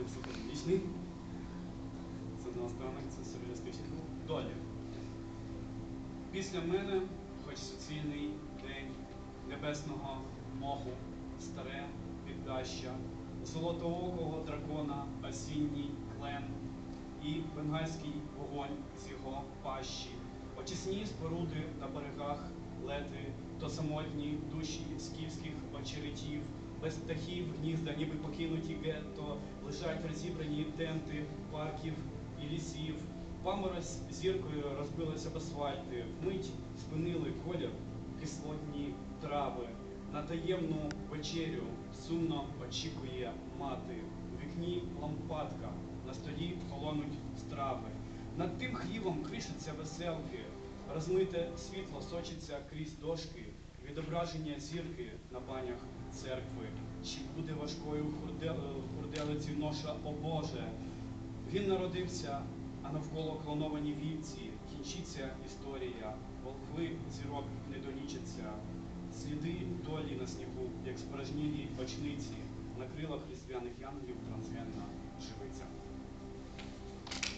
не психологічний. Це наостанок, це сюрреалістичний. Далі. Після мене, хоч суцільний день небесного моху, старе піддаща, золотоокого дракона, осінній клен і бенгальський вогонь з його пащі, очисні споруди на берегах лети, то самотні душі скіфських очеретів, без птахів гнізда, ніби покинуті гетто, лежать розібрані тенти парків і лісів. Паморозь зіркою розбилася об асфальти, вмить спинили колір кислотні трави. На таємну вечерю сумно очікує мати. У вікні лампадка, на столі холонуть страви. Над тим хлівом кришаться веселки, розмите світло сочиться крізь дошки, відображення зірки на банях церкви. В хурделиці ноша, о Боже? Він народився, а навколо клоновані вівці, кінчиться історія, волхви зірок не долічаться, сліди долі на снігу, як спорожнілі очниці, на крилах різдвяних янгів трансгенна.